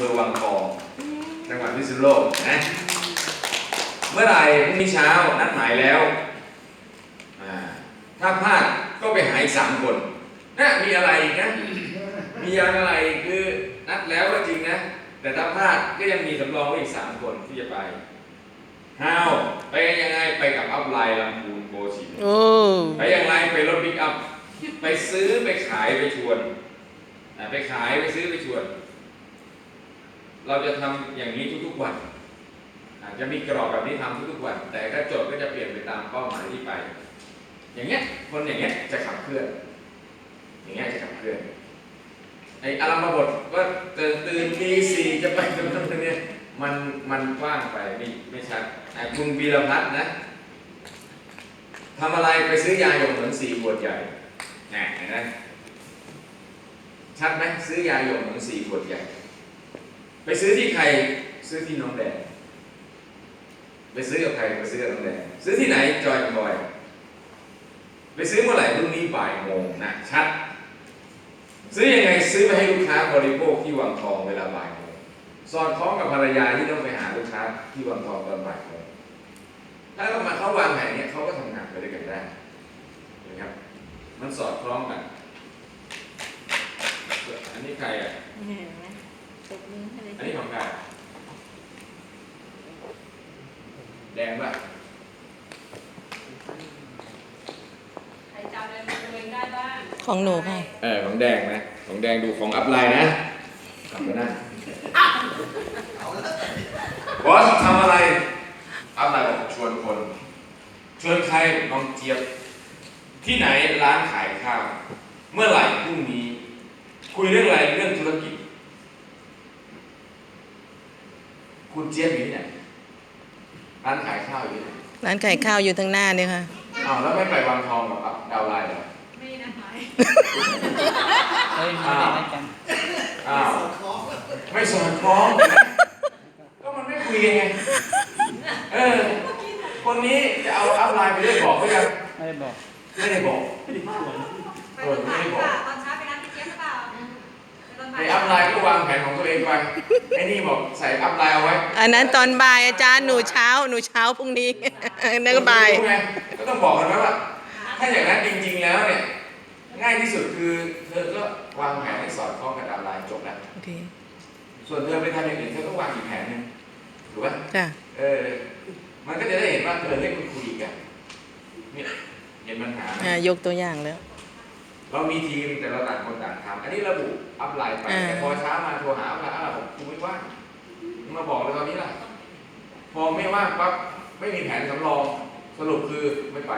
ภอวังทอง จังหวัดพิษณุโลกนะ เมื่อไหร่พรุ่งนี้เช้านัดหมายแล้วอ่าถ้าพลาดก็ไปหาอีกสามคนนะมีอะไรอีกนะ มียังอะไรคือนัดแล้วก็จริงนะ แต่ถ้าพลาดก็ยังมีสำรองไว้อีกสามคนที่จะไปฮาวไปยังไงไปกับอัพไลน์ลำพูนโบชินโอ้ไปยังไงไปรถบิ๊กอัพ ไปซื้อไปขายไปชวนอะไปขายไปซื้อไปชวน เราจะทำอย่างนี้ทุกๆวัน อาจจะมีกรอบแบบนี้ทำทุกๆวัน แต่ก็โจทย์ก็จะเปลี่ยนไปตามเป้าหมายที่ไป อย่างเงี้ยคนอย่างเงี้ยจะขับเคลื่อน อย่างเงี้ยจะขับเคลื่อนไอ้อารัมพบทว่าตื่นตื่นตีสี่จะไปตรงนั้นตรงนี้มันมันกว้างไปไม่ไม่ชัดอ่คุณวีรพัฒน์นะทำอะไรไปซื้อยาหยดเหมือนสี่ขวดใหญ่แหน่เห็นไหมชัดไหมซื้อยาหยดเหมือนสี่ขวดใหญ่ ไปซื้อที่ใครซื้อที่น้องแดงไปซื้อกับใครไปซื้อกับน้องแดงซื้อที่ไหนจอยบอยไปซื้อเมื่อไหร่พรุ่งนี้บ่ายโมงนะชัด ซื้อยังไงซื้อไปให้ลูกค้าบริโภคที่วังทองเวลาบ่ายโมงสอดคล้องกับภรรยาที่ต้องไปหาลูกค้าที่วังทองตอนบ่ายโมงถ้าเรามาเข้าวางแผนเนี้ยเขาก็ทำงานไปด้วยกันได้นะครับมันสอดคล้องกันอันนี้ใครอะ ตบมือให้เลยอันนี้ของใครแดงป่ะใครจำอะไรตัวเองได้บ้างของหนูค่ะ เออของแดงนะ ของแดงดูของอัพไลน์นะกลับไปนั่นบอสทำอะไร อัพไลน์บอกชวนคน ชวนใครน้องเจี๊ยบ ที่ไหนร้านขายข้าว เมื่อไหร่พรุ่งนี้ คุยเรื่องอะไรเรื่องธุรกิจ คุณเจี๊ยบอยู่ที่ไหนร้านขายข้าวอยู่ที่ไหนร้านขายข้าวอยู่ทางหน้าเนี่ยค่ะ อ้าวแล้วไม่ไปวังทองหรอครับ ดาวไลน์เหรอไม่นะคะเฮ้ยไม่ได้นัดกันอ้าวไม่สอดคล้อง ก็มันไม่คุยกันไงเออคนนี้จะเอาอัพไลน์ไปด้วยบอกเขายังไม่ได้บอก ไม่ได้บอกไปตอนบ่ายหรือเปล่าตอนเช้าไปร้านพี่เจี๊ยบหรือเปล่าไปตอนบ่า ไอ้ยอัพไลน์ก็วางแผนของตัวเองไปไอ้นี่บอกใส่อัพไลน์เอาไว้อันนั้นตอนบ่ายอาจารย์หนูเช้าหนูเช้าพรุ่งนี้ นั่นก็บ่าย รู้ไงก็ต้องบอกกันไว้ว่า ถ้าอย่างนั้นจริงๆแล้วเนี่ย ง่ายที่สุดคือเธอก็วางแผนให้สอดคล้องกับอัพไลน์จบแล้ว โอเค ส่วนเธอไปทำอย่างอื่นเธอต้องวางอีกแผนหนึงถูกไหมจ้ะ เออ มันก็จะได้เห็นว่าเธอให้คุณคุยกันเนี่ยเห็นปัญหาไหมอ่ายกตัวอย่างแล้ว เรามีทีมแต่เราต่างคนต่างทำ อันนี้ระบุอัพไลน์ไปอ่าแต่พอเช้ามาโทรหาอัพไลน์อ้าวผมกูไม่ว่างมึงมาบอกเลยตอนนี้ล่ะ พอไม่ว่างปั๊บไม่มีแผนสำรองสรุปคือไม่ไป